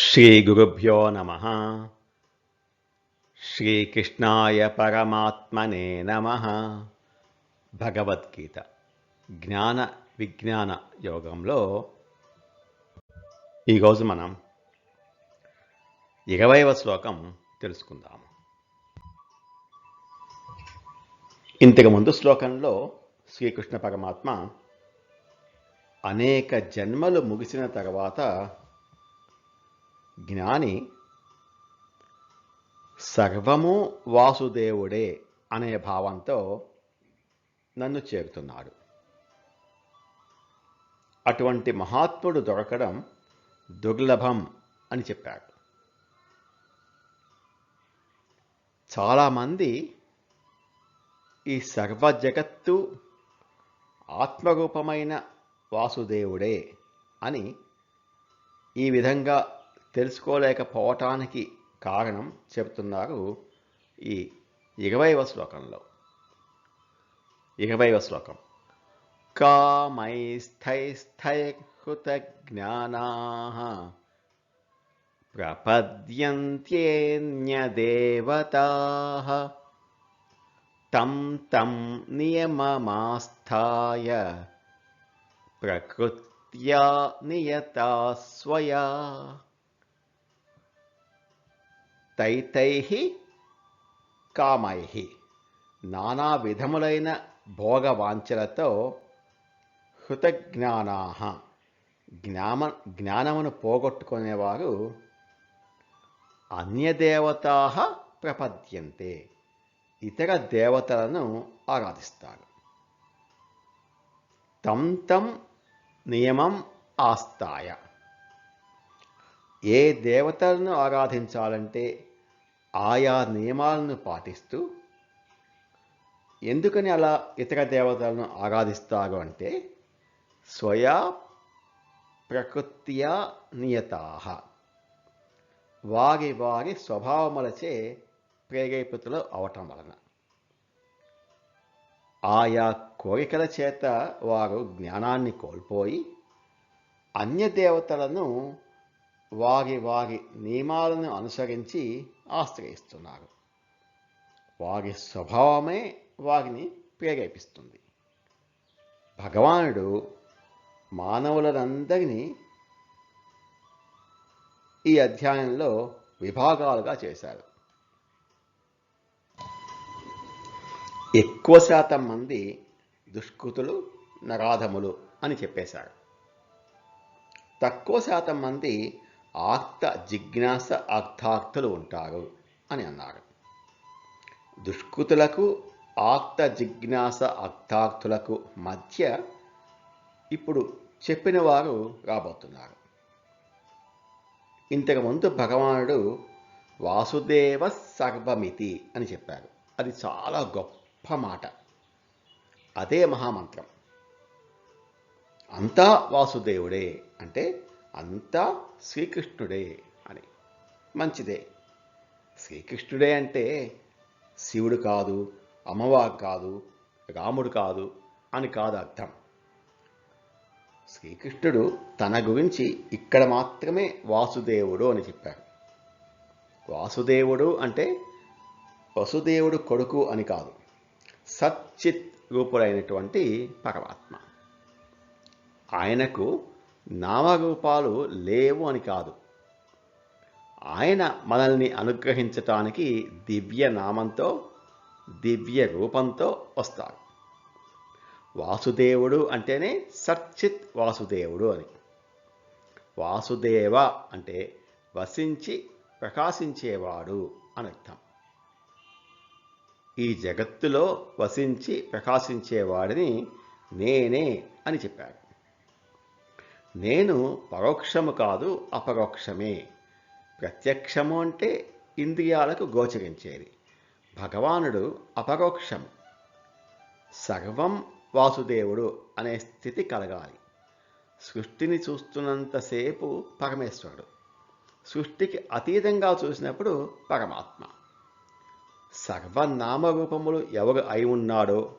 శ్రీ గురుభ్యో నమ శ్రీకృష్ణాయ పరమాత్మనే నమ భగవద్గీత జ్ఞాన విజ్ఞాన యోగంలో ఈరోజు మనం ఇరవైవ శ్లోకం తెలుసుకుందాము. ఇంతకు ముందు శ్లోకంలో శ్రీకృష్ణ పరమాత్మ అనేక జన్మలు ముగిసిన తర్వాత జ్ఞాని సర్వము వాసుదేవుడే అనే భావంతో నన్ను చేరుతున్నాడు. అటువంటి మహాత్ముడు దొరకడం దుర్లభం అని చెప్పాడు. చాలామంది ఈ సర్వ జగత్తు ఆత్మరూపమైన వాసుదేవుడే అని ఈ విధంగా తెలుసుకోలేకపోవటానికి కారణం చెబుతున్నారు ఈ ఇరవైవ శ్లోకంలో. ఇరవైవ శ్లోకం. కామైస్థైస్థైకృత జ్ఞానా ప్రపద్యంత్యేన్యదేవతా తం తం నియమమాస్థాయ ప్రకృత్యా నియతా స్వయా తైతై కామై నానా విధములైన భోగవాంఛలతో హృతజ్ఞానా జ్ఞామ జ్ఞానమును పోగొట్టుకునేవారు అన్యదేవతా ప్రపద్యంతే. ఇతర దేవతలను ఆరాధిస్తారు. తం తం నియమం ఆస్తాయ ఏ దేవతలను ఆరాధించాలంటే ఆయా నియమాలను పాటిస్తూ ఎందుకని అలా ఇతర దేవతలను ఆరాధిస్తారు అంటే స్వయా ప్రకృత్యా నియతా. వారి వారి స్వభావములచే ప్రేరేపితులు అవటం వలన. ఆయా కోరికల చేత వారు జ్ఞానాన్ని కోల్పోయి అన్య దేవతలను వారి వారి నియమాలను అనుసరించి ఆశ్రయిస్తున్నారు. వారి స్వభావమే వారిని ప్రేరేపిస్తుంది. భగవానుడు మానవులందరినీ ఈ అధ్యాయంలో విభాగాలుగా చేశారు. ఎక్కువ శాతం మంది దుష్కృతులు నరాధములు అని చెప్పేశారు. తక్కువ శాతం మంది ఆక్త జిజ్ఞాస అర్థార్థులు ఉంటారు అని అన్నారు. దుష్కృతులకు ఆక్త జిజ్ఞాస అర్థార్థులకు మధ్య ఇప్పుడు చెప్పిన వారు రాబోతున్నారు ఇంతకుముందు భగవానుడు వాసుదేవ సర్వమితి అని చెప్పారు. అది చాలా గొప్ప మాట. అదే మహామంత్రం. అంతా వాసుదేవుడే అంటే అంతా శ్రీకృష్ణుడే అని. మంచిదే. శ్రీకృష్ణుడే అంటే శివుడు కాదు అమ్మవారు కాదు రాముడు కాదు అని కాదు అర్థం. శ్రీకృష్ణుడు తన గురించి ఇక్కడ మాత్రమే వాసుదేవుడు అని చెప్పారు. వాసుదేవుడు అంటే వసుదేవుడు కొడుకు అని కాదు. సచ్చిత్ రూపుడైనటువంటి పరమాత్మ. ఆయనకు నామరూపాలు లేవు అని కాదు. ఆయన మనల్ని అనుగ్రహించటానికి దివ్య నామంతో దివ్య రూపంతో వస్తారు వాసుదేవుడు అంటేనే సచ్చిత్ వాసుదేవుడు అని. వాసుదేవ అంటే వసించి ప్రకాశించేవాడు అని అర్థం. ఈ జగత్తులో వసించి ప్రకాశించేవాడిని నేనే అని చెప్పారు నేను పరోక్షము కాదు అపరోక్షమే. ప్రత్యక్షము అంటే ఇంద్రియాలకు గోచరించేది. భగవానుడు అపరోక్షము. సర్వం వాసుదేవుడు అనే స్థితి కలగాలి. సృష్టిని చూస్తున్నంతసేపు పరమేశ్వరుడు. సృష్టికి అతీతంగా చూసినప్పుడు పరమాత్మ. సర్వనామరూపములు ఎవరు అయి ఉన్నాడో?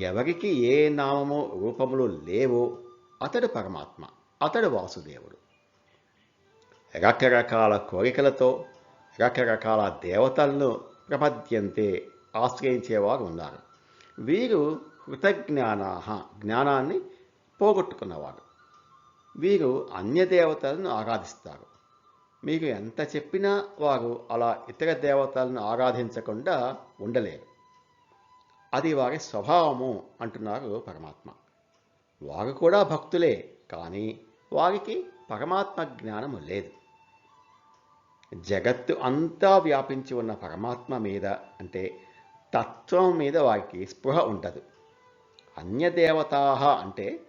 ఎవరికి ఏ నామము రూపములు లేవో? అతడు పరమాత్మ అతడు వాసుదేవుడు రకరకాల కోరికలతో రకరకాల దేవతలను ప్రపద్యంతే ఆశ్రయించేవారు ఉన్నారు వీరు కృతజ్ఞానా జ్ఞానాన్ని పోగొట్టుకున్నవారు వీరు అన్య దేవతలను ఆరాధిస్తారు మీకు ఎంత చెప్పినా వారు అలా ఇతర దేవతలను ఆరాధించకుండా ఉండలేరు అది వారి స్వభావము అంటున్నారు పరమాత్మ వారు కూడా భక్తులే కానీ వారికి పరమాత్మ జ్ఞానము లేదు. జగత్తు అంతా వ్యాపించి ఉన్న పరమాత్మ మీద అంటే తత్వం మీద వారికి స్పృహ ఉండదు. అన్యదేవతా అంటే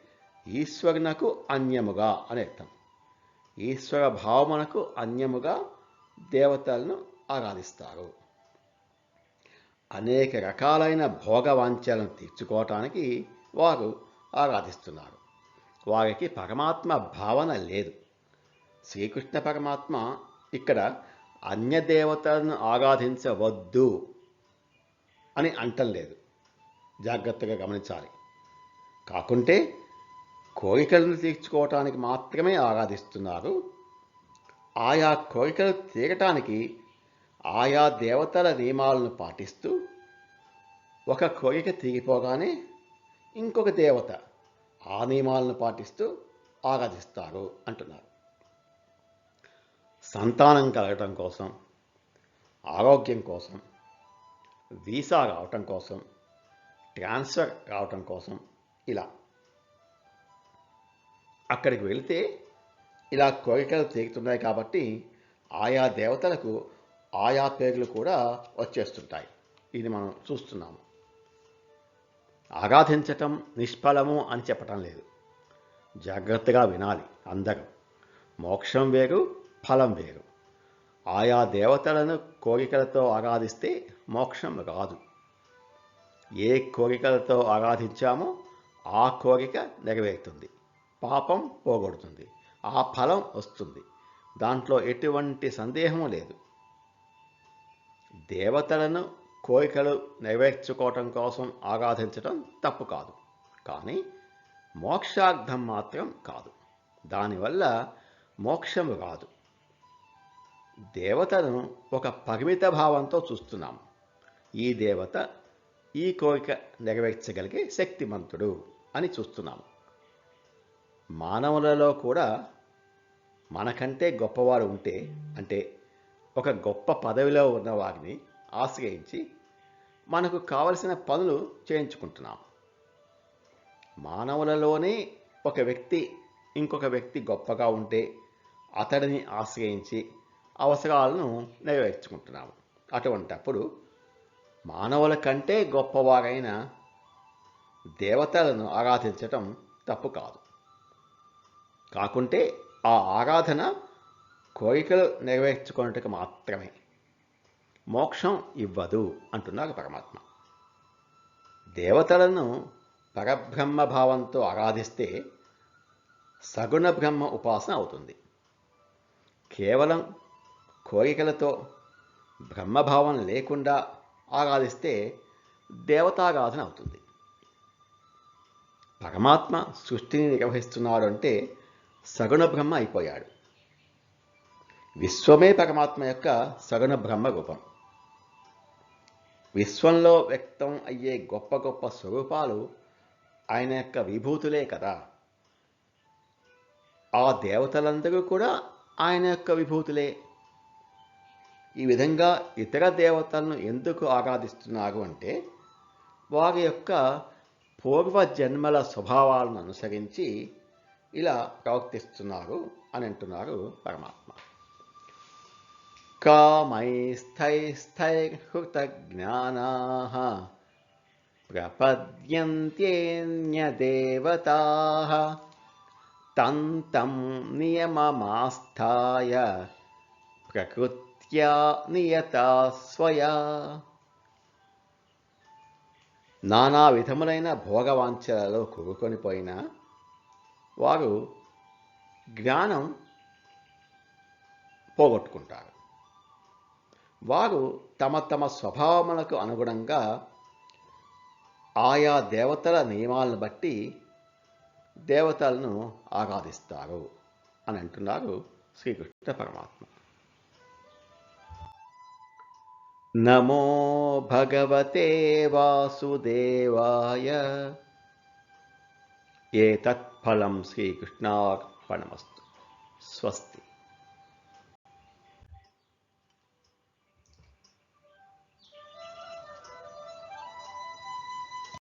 ఈశ్వరునకు అన్యముగా అని అర్థం. ఈశ్వర భావమునకు అన్యముగా దేవతలను ఆరాధిస్తారు. అనేక రకాలైన భోగవాంఛలను తీర్చుకోవటానికి వారు ఆరాధిస్తున్నారు. వారికి పరమాత్మ భావన లేదు. శ్రీకృష్ణ పరమాత్మ ఇక్కడ అన్యదేవతలను ఆరాధించవద్దు అని అంటం లేదు. జాగ్రత్తగా గమనించాలి. కాకుంటే కోరికలను తీర్చుకోవటానికి మాత్రమే ఆరాధిస్తున్నారు. ఆయా కోరికలు తీరటానికి ఆయా దేవతల నియమాలను పాటిస్తూ ఒక కోరిక తీరిపోగానే ఇంకొక దేవత ఆ నియమాలను పాటిస్తూ ఆరాధిస్తారు అంటున్నారు. సంతానం కలగటం కోసం ఆరోగ్యం కోసం వీసా రావటం కోసం ట్రాన్స్ఫర్ రావటం కోసం ఇలా. అక్కడికి వెళితే ఇలా కోరికలు తీరుతున్నాయి కాబట్టి ఆయా దేవతలకు ఆయా పేర్లు కూడా వచ్చేస్తుంటాయి. ఇది మనం చూస్తున్నాము. ఆరాధించటం నిష్ఫలము అని చెప్పటం లేదు. జాగ్రత్తగా వినాలి అందరం. మోక్షం వేరు ఫలం వేరు. ఆయా దేవతలను కోరికలతో ఆరాధిస్తే మోక్షం రాదు. ఏ కోరికలతో ఆరాధించామో ఆ కోరిక నెరవేరుతుంది. పాపం పోగొడుతుంది. ఆ ఫలం వస్తుంది. దాంట్లో ఎటువంటి సందేహము లేదు. దేవతలను కోరికలు నెరవేర్చుకోవటం కోసం ఆరాధించటం తప్పు కాదు. కానీ మోక్షార్థం మాత్రం కాదు. దానివల్ల మోక్షం రాదు. దేవతను ఒక పరిమిత భావంతో చూస్తున్నాం. ఈ దేవత ఈ కోరిక నెరవేర్చగలిగే శక్తిమంతుడు అని చూస్తున్నాము మానవులలో కూడా మనకంటే గొప్పవారు ఉంటే అంటే ఒక గొప్ప పదవిలో ఉన్న వారిని ఆశ్రయించి మనకు కావలసిన పనులు చేయించుకుంటున్నాం. మానవులలోనే ఒక వ్యక్తి ఇంకొక వ్యక్తి గొప్పగా ఉంటే అతడిని ఆశ్రయించి అవసరాలను నెరవేర్చుకుంటున్నాము. అటువంటప్పుడు మానవుల కంటే గొప్పవారైన దేవతలను ఆరాధించటం తప్పు కాదు. కాకుంటే ఆ ఆరాధన కోరికలు నెరవేర్చుకున్నట్టుకు మాత్రమే. మోక్షం ఇవ్వదు అంటున్నారు పరమాత్మ. దేవతలను పరబ్రహ్మ భావంతో ఆరాధిస్తే సగుణ బ్రహ్మ ఉపాసన అవుతుంది. కేవలం కోరికలతో బ్రహ్మభావం లేకుండా ఆరాధిస్తే దేవతారాధన అవుతుంది. పరమాత్మ సృష్టిని నిర్వహిస్తున్నాడు అంటే సగుణ బ్రహ్మ అయిపోయాడు. విశ్వమే పరమాత్మ యొక్క సగుణ బ్రహ్మ రూపం. విశ్వంలో వ్యక్తం అయ్యే గొప్ప గొప్ప స్వరూపాలు ఆయన యొక్క విభూతులే కదా. ఆ దేవతలందరూ కూడా ఆయన యొక్క విభూతులే. ఈ విధంగా ఇతర దేవతలను ఎందుకు ఆరాధిస్తున్నారు అంటే వారి యొక్క పూర్వ జన్మల స్వభావాలను అనుసరించి ఇలా ప్రవర్తిస్తున్నారు అని అంటున్నారు పరమాత్మ. కామైస్థైస్థైర్హృతజ్ఞానా ప్రపద్యంత్యేన్యదేవతా తం తం నియమమాస్థాయ ప్రకృత్యా నియతా స్వయా నానా విధములైన భోగవాంఛలలో కూరుకొనిపోయిన వారు జ్ఞానం పోగొట్టుకుంటారు. వారు తమ తమ స్వభావములకు అనుగుణంగా ఆయా దేవతల నియమాలను బట్టి దేవతలను ఆరాధిస్తారు అని అంటున్నారు శ్రీకృష్ణ పరమాత్మ. నమో భగవతే వాసుదేవాయ. ఏ తత్ఫలం శ్రీకృష్ణార్పణమస్తు. స్వస్తి.